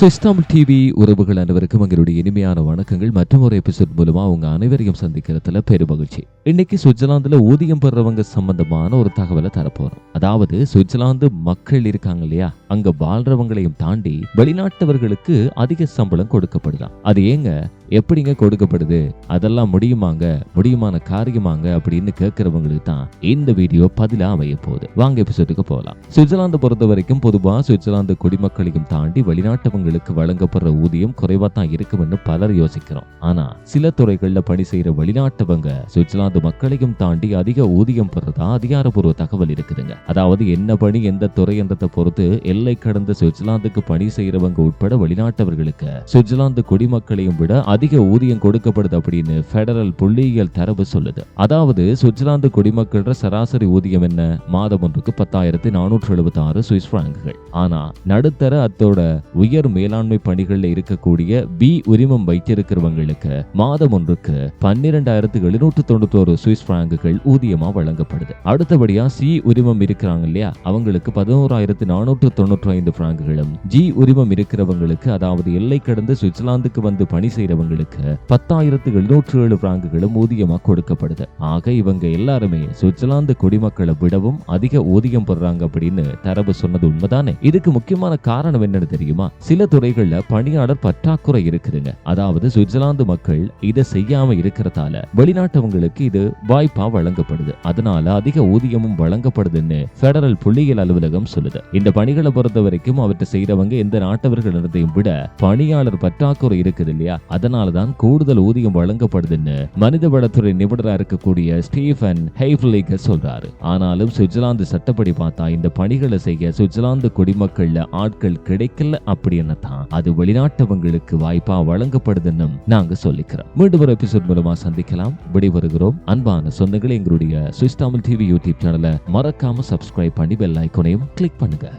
So இஸ்லாமல் TV உறவுகள் அனைவருக்கும் எங்களுடைய இனிமையான வணக்கங்கள். மற்றும் ஒரு எபிசோட் மூலமா அவங்க அனைவரையும் சந்திக்கிறதுல பெரும் மகிழ்ச்சி இன்னைக்கு சுவிட்சர்லாந்துல ஊதியம் பெறவங்க சம்பந்தமான ஒரு தகவலை தரப்போறோம். அதாவது சுவிட்சர்லாந்து மக்கள் இருக்காங்க இல்லையா? அங்க வாழ்றவங்களையும் தாண்டி வெளிநாட்டவர்களுக்கு அதிக சம்பளம் கொடுக்கப்படுதான். அது ஏங்க? எப்படிங்க கொடுக்கப்படுது? அதெல்லாம் முடியுமாங்க? முடியுமான காரியமாங்க? அப்படின்னு கேட்கறவங்களுக்கு தான் இந்த வீடியோ பதிலா அமைய போகுது. வாங்க எபிசோடுக்கு போகலாம். சுவிட்சர்லாந்து பொறுத்த வரைக்கும் பொதுவா சுவிட்சர்லாந்து குடிமக்களையும் தாண்டி வெளிநாட்டவங்களுக்கு வழங்கப்படுற ஊதியம் குறைவா தான் இருக்கும்னு பலர் யோசிக்கிறோம். ஆனா சில துறைகள்ல பணி செய்யற வெளிநாட்டவங்க சுவிட்சர்லாந்து மக்களையும் தாண்டி அதிக ஊதியம் பெறதா அதிகாரப்பூர்வ தகவல் இருக்குதுங்க. அதாவது என்ன பணி எந்த துறை என்றதை பொறுத்து எல்லை கடந்த சுவிட்சர்லாந்துக்கு பணி செய்யறவங்க உட்பட வெளிநாட்டவர்களுக்கு சுவிட்சர்லாந்து குடிமக்களையும் விட அதிக ஊதியம் கொடுக்கப்படுது அப்படின்னு ஃபெடரல் புள்ளியியல் தரவு சொல்லுது. அதாவது சுவிட்சர்லாந்து குடிமக்கள சராசரி ஊதியம் என்ன? மாதம் ஒன்றுக்கு பத்தாயிரத்தி நானூற்று எழுபத்தி ஆறு சுவிஸ் பிராங்குகள். ஆனா நடுத்தர அத்தோட உயர் மேலாண்மை பணிகளில் இருக்கக்கூடிய பி உரிமம் வைத்திருக்கிறவங்களுக்கு மாதம் ஒன்றுக்கு பன்னிரெண்டாயிரத்து எழுநூற்று தொண்ணூத்தோரு சுவிஸ் பிராங்குகள் ஊதியமா வழங்கப்படுது. அடுத்தபடியா சி உரிமம் இருக்கிறாங்க இல்லையா? அவங்களுக்கு பதினோராயிரத்து நானூற்று தொண்ணூற்றி ஐந்து பிராங்குகளும் ஜி உரிமம் இருக்கிறவங்களுக்கு அதாவது எல்லை கடந்து சுவிட்சர்லாந்துக்கு வந்து பணி செய்யறவங்களுக்கு பத்தாயிரத்து எழுநூற்று ஏழு பிராங்குகளும் ஊதியமாக கொடுக்கப்படுது. ஆக இவங்க எல்லாருமே சுவிட்சர்லாந்து குடிமக்களை விடவும் அதிக ஊதியம் பெறாங்க அப்படின்னு தரவு சொன்னது உண்மைதானே? இதுக்கு முக்கியமான காரணம் என்னன்னு தெரியுமா? சில துறைகள்ல பணியாளர் பற்றாக்குறை இருக்குதுங்க. அதாவது சுவிட்சர்லாந்து மக்கள் இதை செய்யாம இருக்கிறதால வெளிநாட்டவங்களுக்கு இது வாய்ப்பா வழங்கப்படுது. அதனால அதிக ஊதியமும் வழங்கப்படுதுன்னு பெடரல் புள்ளியியல் அலுவலகம் சொல்லுது. இந்த பணிகளை பொறுத்த வரைக்கும் அவற்றை செய்யறவங்க எந்த நாட்டவர்களிடத்தையும் விட பணியாளர் பற்றாக்குறை இருக்குது இல்லையா? அதனாலதான் கூடுதல் ஊதியம் வழங்கப்படுதுன்னு மனிதவளத்துறை நிபுணராக இருக்கக்கூடிய ஸ்டீஃபன் ஹெய்ஃப்லிக சொல்றாரு. ஆனாலும் சுவிட்சர்லாந்து சட்டப்படி பார்த்தா இந்த பணிகளை செய்ய சுவிட்சர்லாந்து குடிமக்கள்ல ஆட்கள் கிடைக்கல அப்படின்னு தான் அது வெளிநாட்டவங்களுக்கு வாய்ப்பா வழங்கப்படுதுன்னு நாங்க சொல்லிக்கிறோம். மீண்டும் ஒரு எபிசோட் மூலமா சந்திக்கலாம். விடைபெறுகிறோம். அன்பான சொந்தங்களை எங்களுடைய சுவிஸ் தமிழ் டிவி யூடியூப் சேனலை மறக்காம சப்ஸ்கிரைப் பண்ணி பெல் ஐக்கோனையும் கிளிக் பண்ணுங்க.